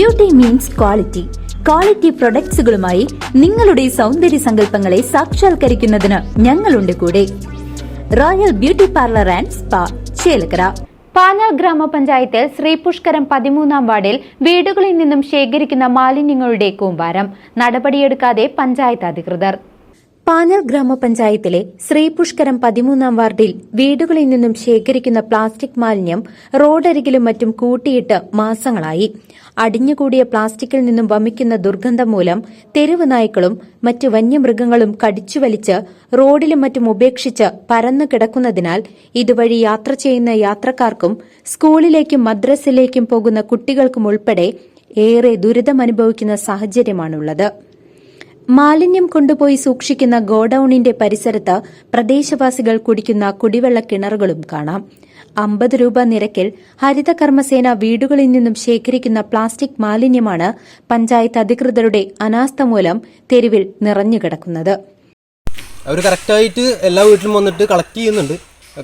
Beauty means quality quality പ്രൊഡക്ട്സുകളുമായി നിങ്ങളുടെ സൗന്ദര്യ സങ്കല്പങ്ങളെ സാക്ഷാത്കരിക്കുന്നതിന് ഞങ്ങളുണ്ട് കൂടെ. Royal beauty parlour and spa Chelakkara. Panal ഗ്രാമപഞ്ചായത്തിൽ ശ്രീപുഷ്കരം പതിമൂന്നാം വാർഡിൽ വീടുകളിൽ നിന്നും ശേഖരിക്കുന്ന മാലിന്യങ്ങളുടെ കൂമ്പാരം. നടപടിയെടുക്കാതെ പഞ്ചായത്ത് അധികൃതർ. പാഞ്ഞാൾ ഗ്രാമപഞ്ചായത്തിലെ ശ്രീപുഷ്കരം പതിമൂന്നാം വാർഡിൽ വീടുകളിൽ നിന്നും ശേഖരിക്കുന്ന പ്ലാസ്റ്റിക് മാലിന്യം റോഡരികിലും മറ്റും കൂട്ടിയിട്ട് മാസങ്ങളായി. അടിഞ്ഞുകൂടിയ പ്ലാസ്റ്റിക്കിൽ നിന്നും വമിക്കുന്ന ദുർഗന്ധം മൂലം തെരുവ് നായ്ക്കളും മറ്റ് വന്യമൃഗങ്ങളും കടിച്ചുവലിച്ച് റോഡിലും മറ്റും ഉപേക്ഷിച്ച് പരന്നു കിടക്കുന്നതിനാൽ ഇതുവഴി യാത്ര ചെയ്യുന്ന യാത്രക്കാർക്കും സ്കൂളിലേക്കും മദ്രസിലേക്കും പോകുന്ന കുട്ടികൾക്കും ഉൾപ്പെടെ ഏറെ ദുരിതമനുഭവിക്കുന്ന സാഹചര്യമാണുള്ളത്. മാലിന്യം കൊണ്ടുപോയി സൂക്ഷിക്കുന്ന ഗോഡൌണിന്റെ പരിസരത്ത് പ്രദേശവാസികൾ കുടിക്കുന്ന കുടിവെള്ള കിണറുകളും കാണാം. അമ്പത് രൂപ നിരക്കിൽ ഹരിത കർമ്മസേന വീടുകളിൽ നിന്നും ശേഖരിക്കുന്ന പ്ലാസ്റ്റിക് മാലിന്യമാണ് പഞ്ചായത്ത് അധികൃതരുടെ അനാസ്ഥ മൂലം തെരുവിൽ നിറഞ്ഞുകിടക്കുന്നത്. അവർ കറക്റ്റായിട്ട് എല്ലാ വീട്ടിലും വന്നിട്ട് കളക്ട് ചെയ്യുന്നുണ്ട്.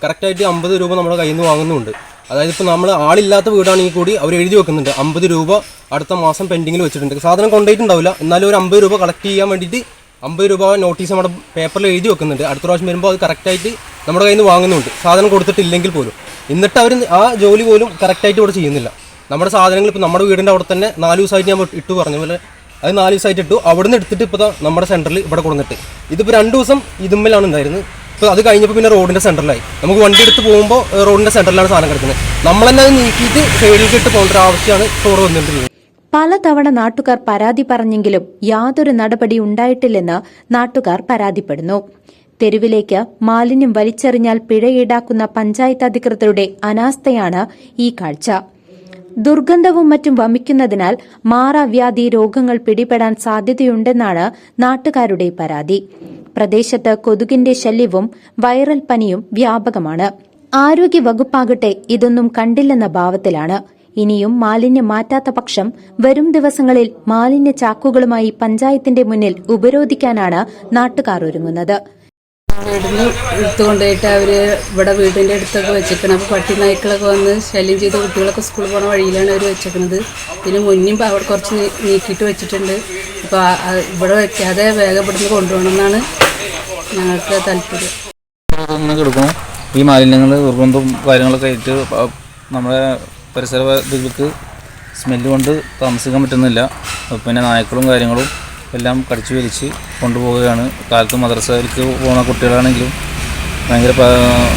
കറക്റ്റായിട്ട് അമ്പത് രൂപ നമ്മുടെ കയ്യിൽ നിന്ന് വാങ്ങുന്നുണ്ട്. അതായത് ഇപ്പോൾ നമ്മൾ ആളില്ലാത്ത വീടാണെങ്കിൽ കൂടി അവർ എഴുതി വെക്കുന്നുണ്ട്. അമ്പത് രൂപ അടുത്ത മാസം പെൻഡിങ്ങിൽ വെച്ചിട്ടുണ്ട്. സാധനം കൊണ്ടുപോയിട്ടുണ്ടാവില്ല എന്നാലും ഒരു അമ്പത് രൂപ കളക്ട് ചെയ്യാൻ വേണ്ടിയിട്ട് അമ്പത് രൂപ നോട്ടീസ് നമ്മുടെ പേപ്പറിൽ എഴുതി വെക്കുന്നുണ്ട്. അടുത്ത പ്രാവശ്യം വരുമ്പോൾ അത് കറക്റ്റായിട്ട് നമ്മുടെ കയ്യിൽ നിന്ന് വാങ്ങുന്നുണ്ട്. സാധനം കൊടുത്തിട്ടില്ലെങ്കിൽ പോലും. എന്നിട്ട് അവർ ആ ജോലി പോലും കറക്റ്റായിട്ട് ഇവിടെ ചെയ്യുന്നില്ല. നമ്മുടെ സാധനങ്ങൾ ഇപ്പോൾ നമ്മുടെ വീടിന്റെ അവിടെ തന്നെ നാല് ദിവസമായിട്ട് ഞാൻ ഇട്ടു പറഞ്ഞ. പോലെ അത് നാല് ദിവസമായിട്ട് ഇട്ടു. അവിടെ നിന്ന് എടുത്തിട്ട് ഇപ്പോൾ നമ്മുടെ സെന്ററിൽ ഇവിടെ കൊടുത്തിട്ട് ഇതിപ്പോൾ രണ്ട് ദിവസം ഇതുമ്മലാണ് ഉണ്ടായിരുന്നത്. ഇപ്പോൾ അത് കഴിഞ്ഞപ്പോൾ പിന്നെ റോഡിന്റെ സെന്ററിലായി. നമുക്ക് വണ്ടി എടുത്ത് പോകുമ്പോൾ റോഡിന്റെ സെന്ററിലാണ് സാധനം കിടക്കുന്നത്. നമ്മൾ തന്നെ അത് നീക്കിയിട്ട് സൈഡിലേക്ക് ഇട്ട് പോകേണ്ട ആവശ്യമാണ് ചോറ് വന്നിട്ടുള്ളത് പലതവണ നാട്ടുകാർ പരാതി പറഞ്ഞെങ്കിലും യാതൊരു നടപടി ഉണ്ടായിട്ടില്ലെന്ന് നാട്ടുകാർ പരാതിപ്പെടുന്നു. തെരുവിലേക്ക് മാലിന്യം വലിച്ചെറിഞ്ഞാൽ പിഴ ഈടാക്കുന്ന പഞ്ചായത്ത് അധികൃതരുടെ അനാസ്ഥയാണ് ഈ കാഴ്ച. ദുർഗന്ധവും മറ്റും വമിക്കുന്നതിനാൽ മാറാവ്യാധി രോഗങ്ങൾ പിടിപെടാൻ സാധ്യതയുണ്ടെന്നാണ് നാട്ടുകാരുടെ പരാതി. പ്രദേശത്ത് കൊതുകിന്റെ ശല്യവും വൈറൽ പനിയും വ്യാപകമാണ്. ആരോഗ്യ വകുപ്പാകട്ടെ ഇതൊന്നും കണ്ടില്ലെന്ന ഭാവത്തിലാണ്. ഇനിയും മാലിന്യം മാറ്റാത്ത പക്ഷം വരും ദിവസങ്ങളിൽ മാലിന്യ ചാക്കുകളുമായി പഞ്ചായത്തിന്റെ മുന്നിൽ ഉപരോധിക്കാനാണ് നാട്ടുകാർ ഒരുങ്ങുന്നത്. വീടിന് എടുത്തുകൊണ്ടുപോയിട്ട് അവർ ഇവിടെ വീടിന്റെ അടുത്തൊക്കെ വെച്ചേക്കണം. അപ്പോൾ പട്ടി നായ്ക്കളൊക്കെ വന്ന് ശല്യം ചെയ്ത് കുട്ടികളൊക്കെ സ്കൂളിൽ പോണ വഴിയിലാണ് അവർ വെച്ചേക്കണത്. ഇതിന് മുന്നും അവിടെ കുറച്ച് നീക്കിയിട്ട് വെച്ചിട്ടുണ്ട്. അപ്പോൾ ഇവിടെ വെക്കാതെ വേഗം ഇവിടുന്ന് കൊണ്ടുപോകണം എന്നാണ് ഞങ്ങൾക്ക് താല്പര്യം. ഈ മാലിന്യങ്ങൾ ദുർഗന്ധവും കാര്യങ്ങളൊക്കെ ആയിട്ട് നമ്മുടെ പരിസരവാസികൾക്ക് സ്മെല്ല് കൊണ്ട് താമസിക്കാൻ പറ്റുന്നില്ല. പിന്നെ നായ്ക്കളും കാര്യങ്ങളും എല്ലാം കടിച്ചു വലിച്ച് കൊണ്ടുപോവുകയാണ്. കാലത്ത് മദ്രസയിലേക്ക് പോകുന്ന കുട്ടികളാണെങ്കിലും ഭയങ്കര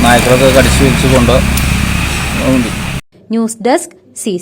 നായ്ക്കളൊക്കെ കടിച്ചു വലിച്ച് കൊണ്ടുപോകുന്നുണ്ട് ന്യൂസ് ഡെസ്ക് സി